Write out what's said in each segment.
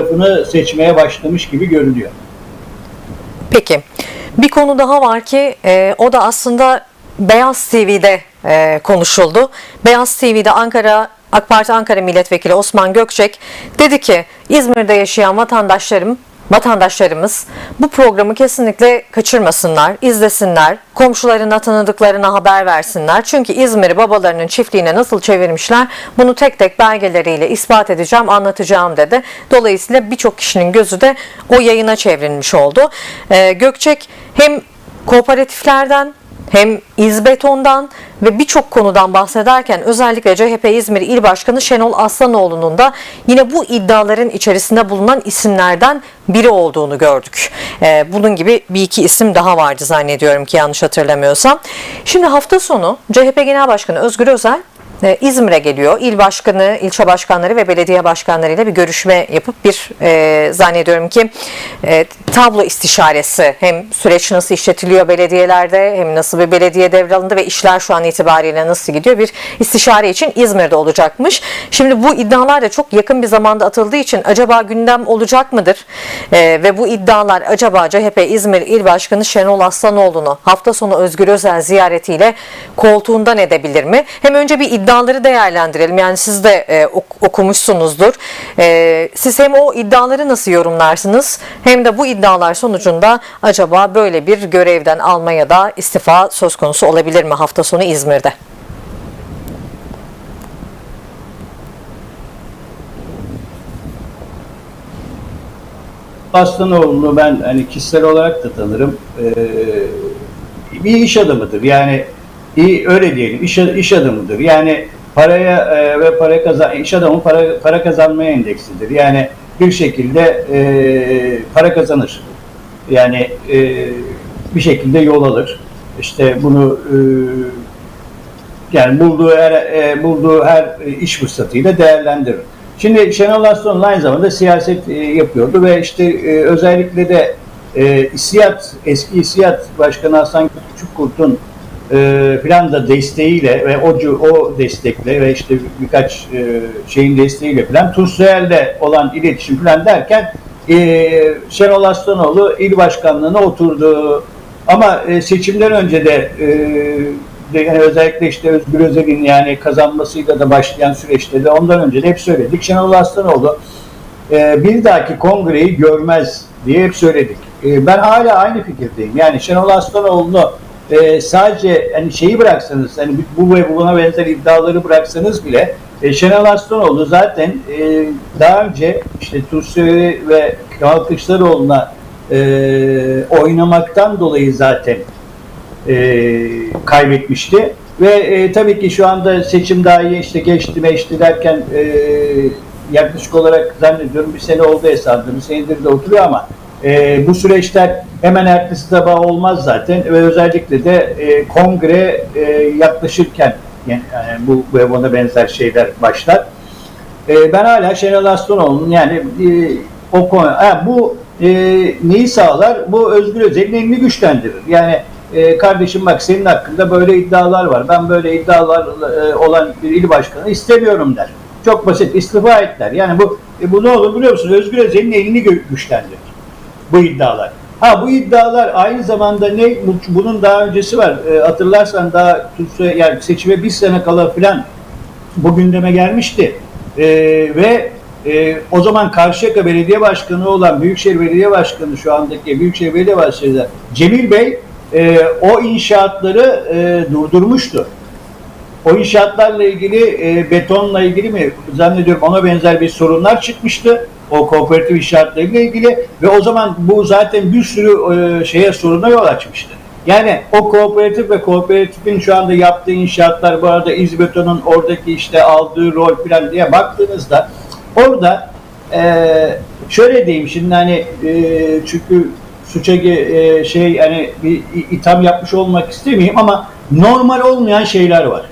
tarafını seçmeye başlamış gibi görünüyor. Peki. Bir konu daha var ki e, o da aslında Beyaz TV'de e, konuşuldu. Beyaz TV'de Ankara AK Parti Ankara Milletvekili Osman Gökçek dedi ki İzmir'de yaşayan vatandaşlarım vatandaşlarımız bu programı kesinlikle kaçırmasınlar, izlesinler, komşularına, tanıdıklarına haber versinler. Çünkü İzmir'i babalarının çiftliğine nasıl çevirmişler bunu tek tek belgeleriyle ispat edeceğim, anlatacağım dedi. Dolayısıyla birçok kişinin gözü de o yayına çevrilmiş oldu. Ee, Gökçek hem kooperatiflerden hem İzbeton'dan ve birçok konudan bahsederken özellikle CHP İzmir İl Başkanı Şenol Aslanoğlu'nun da yine bu iddiaların içerisinde bulunan isimlerden biri olduğunu gördük. Ee, bunun gibi bir iki isim daha vardı zannediyorum ki yanlış hatırlamıyorsam. Şimdi hafta sonu CHP Genel Başkanı Özgür Özel e, İzmir'e geliyor. İl başkanı, ilçe başkanları ve belediye başkanlarıyla bir görüşme yapıp bir e, zannediyorum ki e, tablo istişaresi hem süreç nasıl işletiliyor belediyelerde hem nasıl bir belediye devralındı ve işler şu an itibariyle nasıl gidiyor bir istişare için İzmir'de olacakmış. Şimdi bu iddialar da çok yakın bir zamanda atıldığı için acaba gündem olacak mıdır? E, ve bu iddialar acaba CHP İzmir İl Başkanı Şenol Aslanoğlu'nu hafta sonu Özgür Özel ziyaretiyle koltuğundan edebilir mi? Hem önce bir iddiaları değerlendirelim. Yani siz de e, ok- okumuşsunuzdur. E, siz hem o iddiaları nasıl yorumlarsınız hem de bu iddialar sonucunda acaba böyle bir görevden almaya da istifa söz konusu olabilir mi hafta sonu İzmir'de? Aslanoğlu'nu ben hani kişisel olarak da tanırım. Ee, bir iş adamıdır. Yani iyi öyle diyelim. iş, iş adamıdır. Yani paraya e, ve para kazan iş adamı para para kazanmaya endekslidir. Yani bir şekilde e, para kazanır. Yani e, bir şekilde yol alır. İşte bunu e, yani bulduğu her e, bulduğu her iş fırsatıyla değerlendirir. Şimdi Şenol Aslan aynı zamanda siyaset e, yapıyordu ve işte e, özellikle de e, İSİAD, eski İSİAD Başkanı Hasan Küçükkurt'un e, filan da desteğiyle ve o, o destekle ve işte birkaç e, şeyin desteğiyle filan Tursiyel'de olan iletişim filan derken e, Şenol Aslanoğlu il başkanlığına oturdu. Ama e, seçimden önce de e, de yani özellikle işte Özgür Özel'in yani kazanmasıyla da başlayan süreçte de ondan önce de hep söyledik. Şenol Aslanoğlu e, bir dahaki kongreyi görmez diye hep söyledik. E, ben hala aynı fikirdeyim. Yani Şenol Aslanoğlu'nu e, sadece hani şeyi bıraksanız hani bu ve buna benzer iddiaları bıraksanız bile e, Şenol Aslanoğlu zaten e, daha önce işte Tursu'yu ve Kemal Kılıçdaroğlu'na e, oynamaktan dolayı zaten e, kaybetmişti. Ve e, tabii ki şu anda seçim daha iyi işte geçti meçti derken e, yaklaşık olarak zannediyorum bir sene oldu hesabında. Bir senedir de oturuyor ama e, bu süreçler hemen ertesi sabah olmaz zaten ve özellikle de e, kongre e, yaklaşırken yani, yani bu ve buna benzer şeyler başlar. E, ben hala Şenol Aslanoğlu'nun yani e, o konu, ha, bu e, neyi sağlar? Bu Özgür Özel'in elini güçlendirir. Yani e, kardeşim bak senin hakkında böyle iddialar var. Ben böyle iddialar e, olan bir il başkanı istemiyorum der. Çok basit istifa et der. Yani bu e, bu ne olur biliyor musun? Özgür Özel'in elini güçlendirir. Bu iddialar. Ha bu iddialar aynı zamanda ne? Bu- Bunun daha öncesi var. E, hatırlarsan daha yani seçime bir sene kala filan bu gündeme gelmişti. E, ve e, o zaman Karşıyaka Belediye Başkanı olan Büyükşehir Belediye Başkanı şu andaki Büyükşehir Belediye Başkanı Cemil Bey e, o inşaatları e, durdurmuştu. O inşaatlarla ilgili e, betonla ilgili mi zannediyorum ona benzer bir sorunlar çıkmıştı. O kooperatif inşaatlarıyla ilgili ve o zaman bu zaten bir sürü e, şeye soruna yol açmıştı. Yani o kooperatif ve kooperatifin şu anda yaptığı inşaatlar bu arada İzbeton'un oradaki işte aldığı rol falan diye baktığınızda orada e, şöyle diyeyim şimdi hani e, çünkü suça e, şey hani bir itham yapmış olmak istemeyeyim ama normal olmayan şeyler var.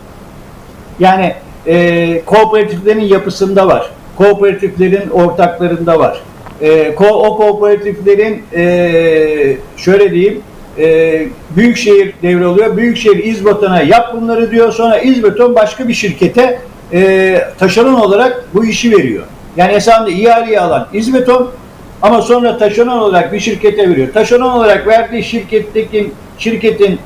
Yani e, kooperatiflerin yapısında var. Kooperatiflerin ortaklarında var. E, ko- o kooperatiflerin e, şöyle diyeyim e, Büyükşehir devralıyor. Büyükşehir İzbeton'a yap bunları diyor. Sonra İzbeton başka bir şirkete e, taşeron olarak bu işi veriyor. Yani esasında ihaleye alan İzbeton ama sonra taşeron olarak bir şirkete veriyor. Taşeron olarak verdiği şirketteki şirketin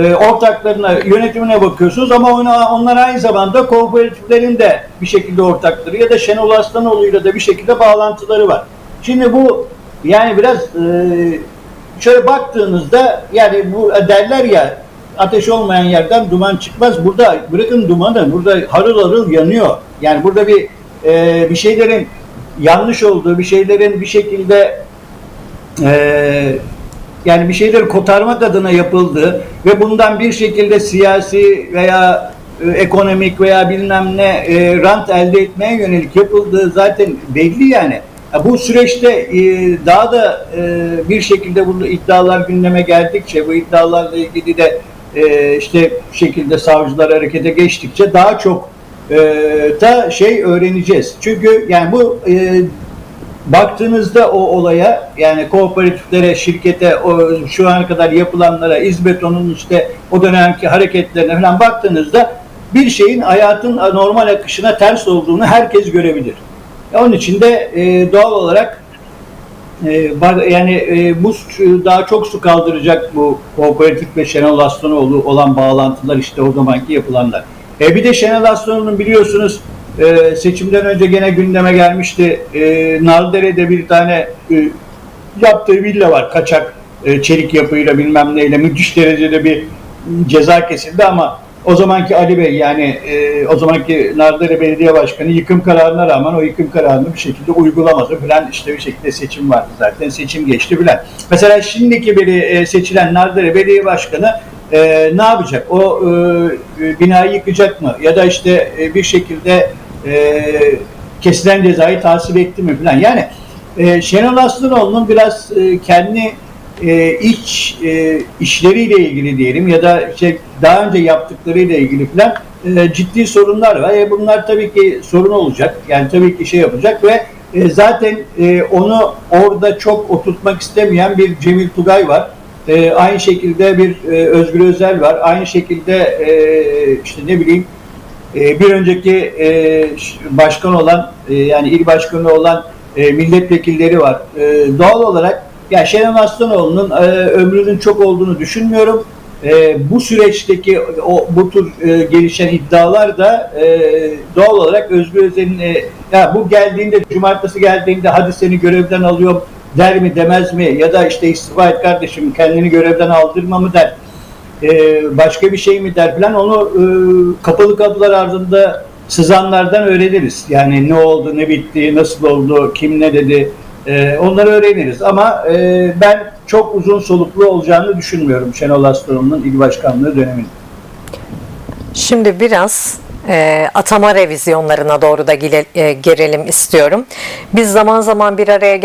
e, ortaklarına, yönetimine bakıyorsunuz ama ona, onlar aynı zamanda kooperatiflerin de bir şekilde ortakları ya da Şenol Aslanoğlu'yla da bir şekilde bağlantıları var. Şimdi bu yani biraz e, şöyle baktığınızda yani bu derler ya ateş olmayan yerden duman çıkmaz. Burada bırakın dumanı, burada harıl harıl yanıyor. Yani burada bir e, bir şeylerin yanlış olduğu, bir şeylerin bir şekilde e, yani bir şeyleri kotarmak adına yapıldığı ve bundan bir şekilde siyasi veya e, ekonomik veya bilmem ne e, rant elde etmeye yönelik yapıldığı zaten belli yani. Ya Bu süreçte e, daha da e, bir şekilde bu iddialar gündeme geldikçe bu iddialarla ilgili de e, işte şekilde savcılar harekete geçtikçe daha çok e, da şey öğreneceğiz. Çünkü yani bu e, baktığınızda o olaya yani kooperatiflere, şirkete, o şu ana kadar yapılanlara, İzbeton'un işte o dönemki hareketlerine falan baktığınızda bir şeyin hayatın normal akışına ters olduğunu herkes görebilir. Onun için de e, doğal olarak e, yani e, bu daha çok su kaldıracak bu kooperatif ve Şenol Aslanoğlu olan bağlantılar işte o zamanki yapılanlar. E, bir de Şenol Aslanoğlu'nun biliyorsunuz e, seçimden önce gene gündeme gelmişti. E, Nardere'de bir tane e, yaptığı villa var kaçak e, çelik yapıyla bilmem neyle müthiş derecede bir ceza kesildi ama o zamanki Ali Bey yani e, o zamanki Nardere Belediye Başkanı yıkım kararına rağmen o yıkım kararını bir şekilde uygulamadı falan işte bir şekilde seçim vardı zaten seçim geçti falan. Mesela şimdiki biri e, seçilen Nardere Belediye Başkanı e, ne yapacak? O e, e, binayı yıkacak mı? Ya da işte e, bir şekilde e, kesilen cezayı tasip etti mi falan. Yani e, Şenol Aslınoğlu'nun biraz e, kendi e, iç e, işleriyle ilgili diyelim ya da işte daha önce yaptıklarıyla ilgili falan e, ciddi sorunlar var. E, bunlar tabii ki sorun olacak. Yani tabii ki şey yapacak ve e, zaten e, onu orada çok oturtmak istemeyen bir Cemil Tugay var. E, aynı şekilde bir e, Özgür Özel var. Aynı şekilde e, işte ne bileyim e, bir önceki e, başkan olan e, yani il başkanı olan e, milletvekilleri var. Doğal olarak ya Şenol Aslanoğlu'nun ömrünün çok olduğunu düşünmüyorum. Bu süreçteki o bu tür gelişen iddialar da doğal olarak Özgür Özel'in ya bu geldiğinde cumartesi geldiğinde hadi seni görevden alıyorum der mi demez mi ya da işte istifa et kardeşim kendini görevden aldırma mı der e, başka bir şey mi der falan onu e, kapalı kapılar ardında sızanlardan öğreniriz. Yani ne oldu, ne bitti, nasıl oldu, kim ne dedi e, onları öğreniriz. Ama e, ben çok uzun soluklu olacağını düşünmüyorum Şenol Aslanoğlu'nun il başkanlığı döneminde. Şimdi biraz e, atama revizyonlarına doğru da gele- e, istiyorum. Biz zaman zaman bir araya